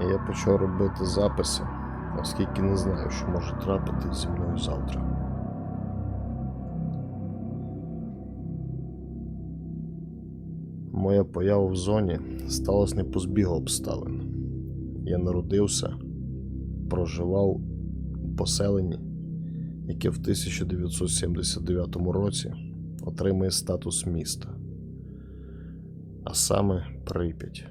І я почав робити записи, оскільки не знаю, що може трапитись зі мною завтра. Моя поява в зоні сталася не по збігу обставин. Я народився, проживав у поселенні, яке в 1979 році отримує статус міста, а саме Прип'ять.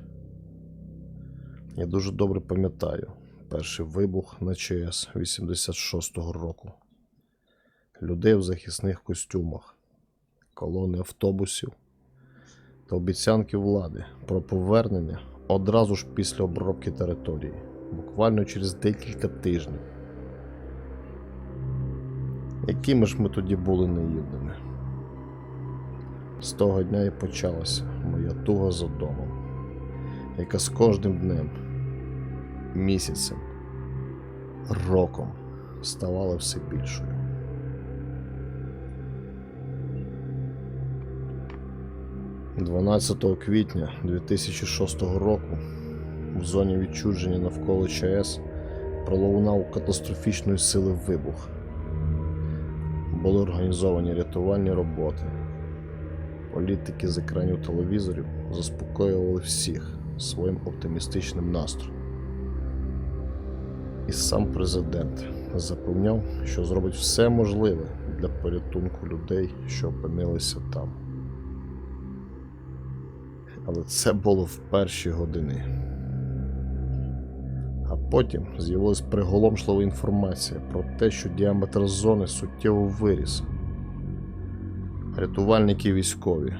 Я дуже добре пам'ятаю перший вибух на ЧС 86-го року. Людей в захисних костюмах, колони автобусів та обіцянки влади про повернення одразу ж після обробки території, буквально через декілька тижнів. Якими ж ми тоді були наївними? З того дня і почалася моя туга за домом, яка з кожним днем, місяцем, роком ставала все більшою. – 12 квітня 2006 року в зоні відчудження навколо ЧАЕС пролунав катастрофічної сили вибух. Були організовані рятувальні роботи. Політики з екранів телевізорів заспокоювали всіх своїм оптимістичним настроєм. І сам президент запевняв, що зробить все можливе для порятунку людей, що опинилися там. Але це було в перші години. А потім з'явилась приголомшлива інформація про те, що діаметр зони суттєво виріс. Рятувальники військові,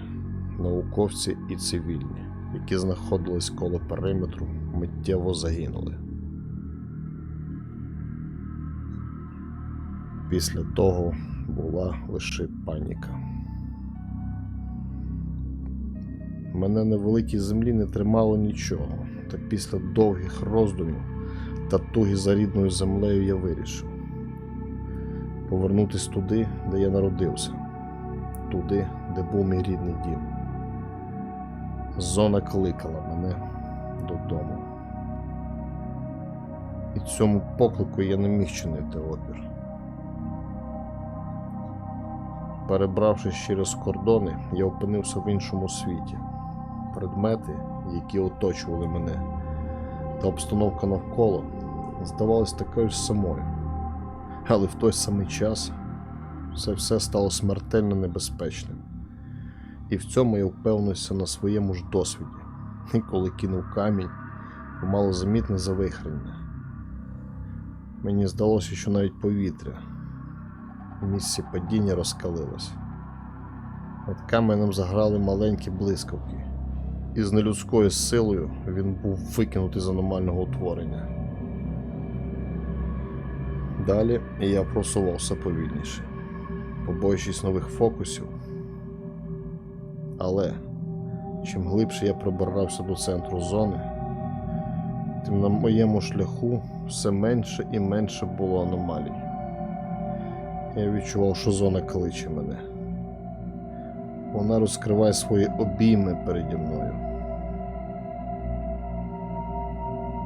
науковці і цивільні, які знаходились коло периметру, миттєво загинули. Після того була лише паніка. Мене на великій землі не тримало нічого, та після довгих роздумів та туги за рідною землею я вирішив повернутись туди, де я народився, туди, де був мій рідний дім. Зона кликала мене додому. І цьому поклику я не міг чинити опір. Перебравшись через кордони, я опинився в іншому світі. Предмети, які оточували мене, та обстановка навколо здавалась такою ж самою. Але в той самий час це все стало смертельно небезпечним. І в цьому я впевнився на своєму ж досвіді, і коли кинув камінь у малозамітне завихрення. Мені здалося, що навіть повітря місці падіння розкалилось. Над каменем заграли маленькі блискавки, і з нелюдською силою він був викинутий з аномального утворення. Далі я просувався повільніше, побоюючись нових фокусів. Але чим глибше я пробирався до центру зони, тим на моєму шляху все менше і менше було аномалій. Я відчував, що зона кличе мене. Вона розкриває свої обійми переді мною.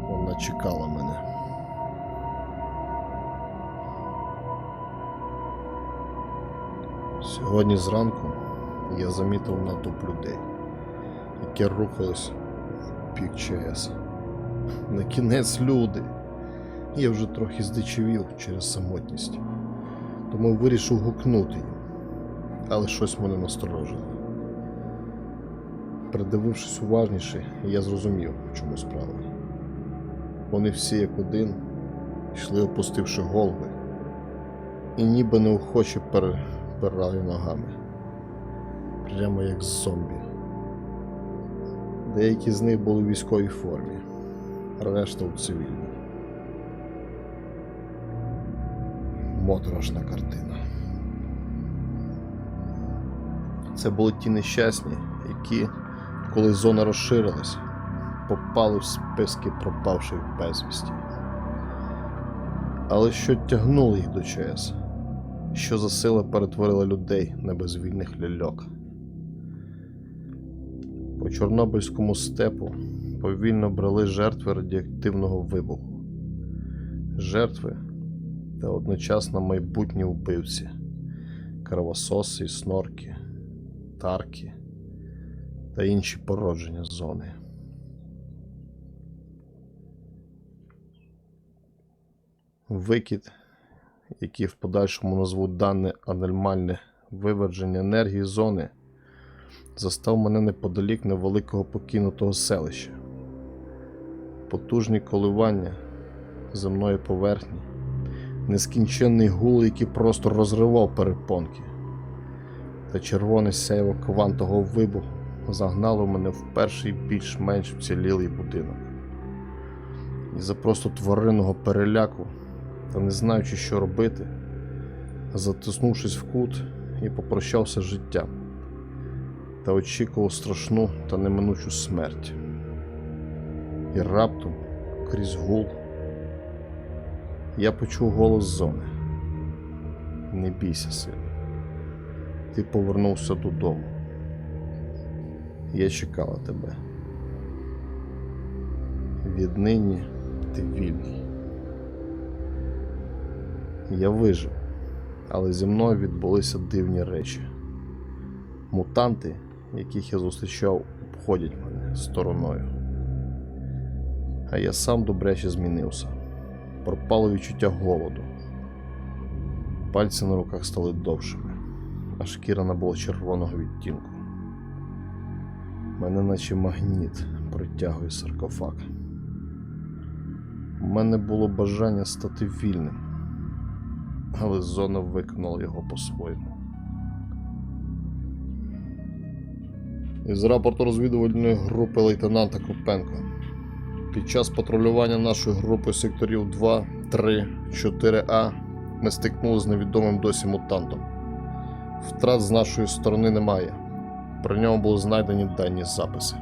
Вона чекала мене. Сьогодні зранку я замітив натовп людей, які рухались в бік ЧАЕС. На кінець люди. Я вже трохи здичавів через самотність, тому вирішив гукнути їм, але щось мене насторожило. Придивившись уважніше, я зрозумів, в чому справа. Вони всі як один йшли, опустивши голови, і ніби неохоче перебирали ногами, прямо як зомбі. Деякі з них були у військовій формі, решта у цивільній. Моторошна картина. Це були ті нещасні, які, коли зона розширилась, попали в списки пропавших безвісті. Але що тягнуло їх до ЧС? Що за сила перетворила людей на безвільних ляльок? По Чорнобильському степу повільно брали жертви радіоактивного вибуху. Жертви та одночасно майбутні вбивці, кровососи снорки, тарки та інші породження зони. Викид, який в подальшому назвуть дане аномальне виверження енергії зони, застав мене неподалік невеликого покинутого селища. Потужні коливання земної поверхні, нескінченний гул, який просто розривав перепонки, та червоне сяйво квантового вибуху загнало мене в перший більш-менш вцілілий будинок. І за просто тваринного переляку та не знаючи, що робити, затиснувшись в кут і попрощався з життям та очікував страшну та неминучу смерть. І раптом, крізь гул, я почув голос зони. Не бійся, сину. Ти повернувся додому. Я чекала тебе. Віднині ти вільний. Я вижив, але зі мною відбулися дивні речі. Мутанти, яких я зустрічав, обходять мене стороною. А я сам добряче змінився. Пропало відчуття голоду. Пальці на руках стали довшими, а шкіра набула червоного відтінку. Мене наче магніт притягує саркофаг. У мене було бажання стати вільним, але зона виконала його по-своєму. Із рапорту розвідувальної групи лейтенанта Крупенко. Під час патрулювання нашої групи секторів 2, 3, 4А ми стикнули з невідомим досі мутантом. Втрат з нашої сторони немає. При ньому були знайдені дані записи.